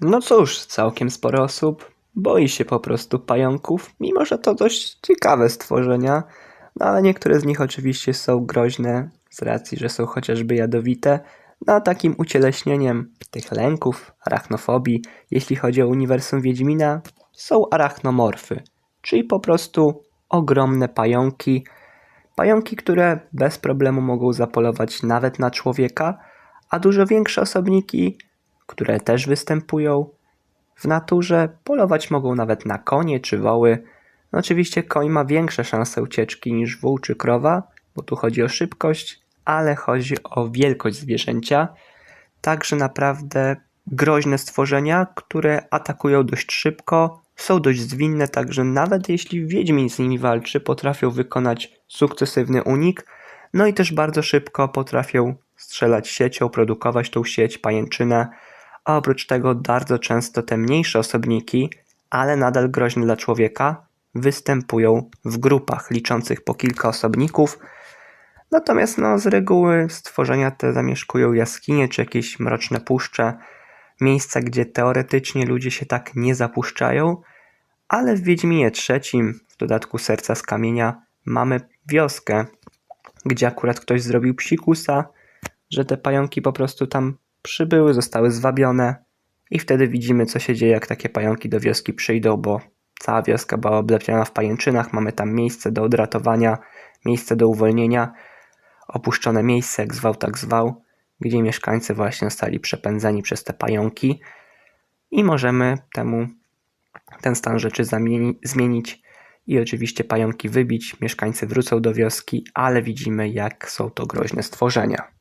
No cóż, całkiem sporo osób boi się po prostu pająków, mimo że to dość ciekawe stworzenia, no ale niektóre z nich oczywiście są groźne z racji, że są chociażby jadowite. No a takim ucieleśnieniem tych lęków, arachnofobii, jeśli chodzi o uniwersum Wiedźmina, są arachnomorfy, czyli po prostu ogromne pająki, pająki, które bez problemu mogą zapolować nawet na człowieka, a dużo większe osobniki, które też występują w naturze, polować mogą nawet na konie czy woły. Oczywiście koń ma większe szanse ucieczki niż wół czy krowa, bo tu chodzi o szybkość, ale chodzi o wielkość zwierzęcia. Także naprawdę groźne stworzenia, które atakują dość szybko, są dość zwinne, także nawet jeśli Wiedźmin z nimi walczy, potrafią wykonać sukcesywny unik, no i też bardzo szybko potrafią strzelać siecią, produkować tą sieć, pajęczynę, a oprócz tego bardzo często te mniejsze osobniki, ale nadal groźne dla człowieka, występują w grupach liczących po kilka osobników. Natomiast no, z reguły stworzenia te zamieszkują jaskinie czy jakieś mroczne puszcze, miejsca, gdzie teoretycznie ludzie się tak nie zapuszczają, ale w Wiedźminie trzecim, w dodatku Serca z Kamienia, mamy wioskę, gdzie akurat ktoś zrobił psikusa, że te pająki po prostu tam przybyły, zostały zwabione i wtedy widzimy, co się dzieje, jak takie pająki do wioski przyjdą, bo cała wioska była oblepiona w pajęczynach, mamy tam miejsce do odratowania, miejsce do uwolnienia, opuszczone miejsce, jak zwał, tak zwał, gdzie mieszkańcy właśnie zostali przepędzeni przez te pająki i możemy temu ten stan rzeczy zamieni- zmienić i oczywiście pająki wybić, mieszkańcy wrócą do wioski, ale widzimy, jak są to groźne stworzenia.